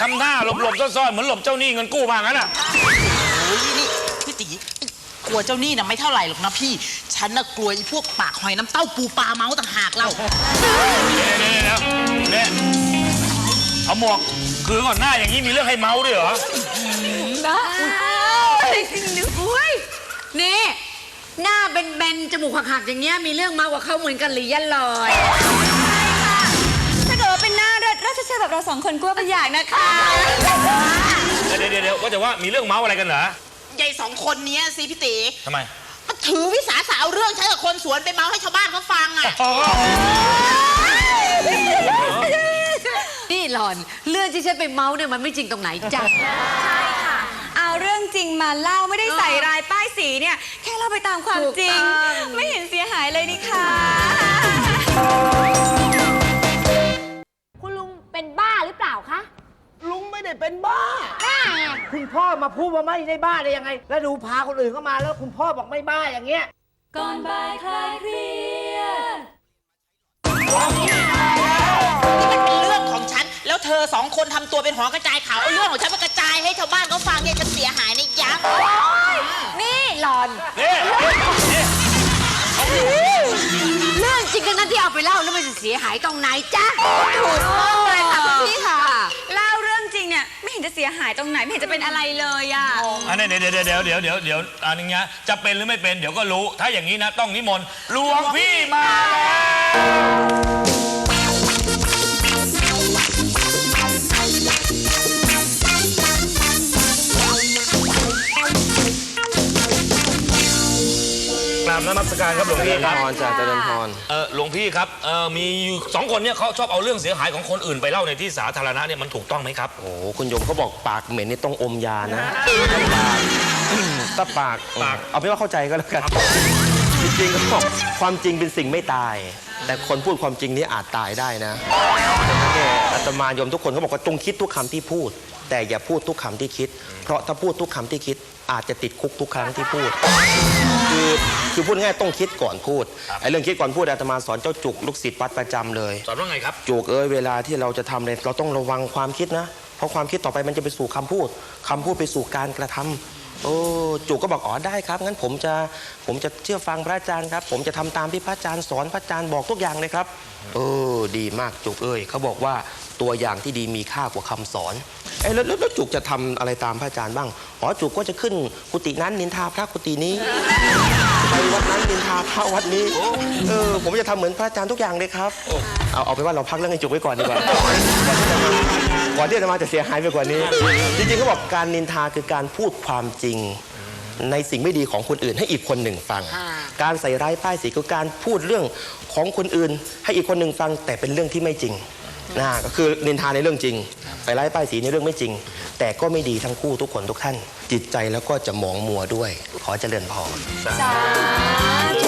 ทำหน้าหลบๆซ่อนๆเหมือนหลบเจ้าหนี้เงินกู้มางั้นอะโอ้ยนี่พี่ตีกลัวเจ้าหนี้น่ะไม่เท่าไหร่หรอกนะพี่ ฉันน่ะกลัวไอ้พวกปากหอยน้ำเต้าปูปลาเมาต่างหากเราเนี่ยเนี่ยเนี่ยเอาหมวกคือก่อนหน้าอย่างนี้มีเรื่องให้เมาด้วยเหรอนะอุ้ยนี่หน้าเบนๆจมูกหักๆอย่างเงี้ยมีเรื่องมากกว่าเขาเหมือนกันหรือยันลอย ราชเชษแบบเราสองคนกลัวเป็นอย่างนะคะ เดี๋ยวเดี๋ยวเดี๋ยวว่าแต่ว่ามีเรื่องเมาอะไรกันเหรอใหญ่สองคนเนี้ยสิพี่ตีทำไมมันถือวิสาสะเอาเรื่องใช้กับคนสวนไปเมาให้ชาวบ้านเขาฟังอะ นี่หลอน เรื่องที่ฉันไปเมาส์เนี่ยมันไม่จริงตรงไหนจ้ะ เอาเรื่องจริงมาเล่าไม่ได้ใส่รายป้ายสีเนี่ย แค่เล่าไปตามความจริงถูกต้องไม่เห็นเสียหายเลยนี่คะ พ่อมาพูดว่าไม่ได้บ้าได้ยังไง แล้วดูพาคนอื่นเข้ามาแล้วคุณพ่อบอกไม่บ้าอย่างเงี้ย ก่อนบ่ายคลายเครียด นี่มันเป็นเรื่องของฉัน แล้วเธอสองคนทำตัวเป็นหอกระจายข่าวเอาเรื่องของฉันมากระจายให้ชาวบ้านเขาฟังเนี่ยฉันเสียหายในะยักษ์นี่หลอนนี่นี่เรื่องจริงกันนั้นที่เอาไปเล่าแล้วมันจะเสียหายตรงไหนจ๊ะ จะเสียหายตรงไหนไม่เห็นจะเป็นอะไรเลยอะอันนี้เดี๋ยวเดี๋ยวเดี๋ยวเดี๋ยวเดี๋ยวเดี๋ยวอันนี้นะจะเป็นหรือไม่เป็นเดี๋ยวก็รู้ ถ้าอย่างนี้นะ ต้องนิมนต์หลวงพี่มาแล้ว บนมัสการครับหลวงพี่ครับพรจากเจริญพรเออหลวงพี่ครับเออมีอยู่สองคนเนี่ยเขาชอบเอาเรื่องเสียหายของคนอื่นไปเล่าในที่สาธารณะเนี่ยมันถูกต้องไหมครับโอ้โหคุณโยมเขาบอกปากเหม็นนี่ต้องอมยานะปากถ้าปากปากเอาเป็นว่าเข้าใจก็แล้วกันจริงๆก็บอกความจริงเป็นสิ่งไม่ตาย แต่คนพูดความจริงนี้อาจตายได้นะดังนั้นเนี่ยอาตมาโยมทุกคนเขาบอกว่าจงคิดทุกคำที่พูด แต่อย่าพูดทุกคำที่คิด เพราะถ้าพูดทุกคำที่คิดอาจจะติดคุกทุกครั้งที่พูด คือคือพูดง่ายๆต้องคิดก่อนพูดไอ้เรื่องคิดก่อนพูดอาตมาสอนเจ้าจุกลูกศิษย์วัดประจำเลย สอนว่าไงครับจูกเอ้ยเวลาที่เราจะทำอะไรเราต้องระวังความคิดนะ เพราะความคิดต่อไปมันจะไปสู่คำพูดคำพูดไปสู่การกระทำโอ้จูกก็บอกอ๋อได้ครับงั้นผมจะผมจะเชื่อฟังพระอาจารย์ครับ ผมจะทำตามที่พระอาจารย์สอนพระอาจารย์บอกทุกอย่างเลยครับเออดีมากจุกเอ้ยเขาบอกว่าตัวอย่างที่ดีมีค่ากว่าคำสอน เอ้ยแล้วแล้วแล้วจุกจะทำอะไรตามพระอาจารย์บ้าง อ๋อจุกก็จะขึ้นกุฏินั้นนินทาพระกุฏินี้ ไปวัดนั้นนินทาพระวัดนี้ เออผมจะทำเหมือนพระอาจารย์ทุกอย่างเลยครับ เอาเอาไปนว่าเราพักเรื่องไอ้จุกไว้ก่อนดีกว่า ก่อนที่จะมาจะเสียหายไปกว่านี้ จริงๆเขาบอกการนินทาคือการพูดความจริง ในสิ่งไม่ดีของคนอื่นให้อีกคนหนึ่งฟังการใส่ร้ายป้ายสีคือการพูดเรื่องของคนอื่น ให้อีกคนหนึ่งฟัง แต่เป็นเรื่องที่ไม่จริง นะก็คือนินทาในเรื่องจริง ไปไล่ป้ายสีในเรื่องไม่จริง แต่ก็ไม่ดีทั้งคู่ทุกคนทุกท่าน จิตใจแล้วก็จะหมองมัวด้วย ขอเจริญพร สาธุ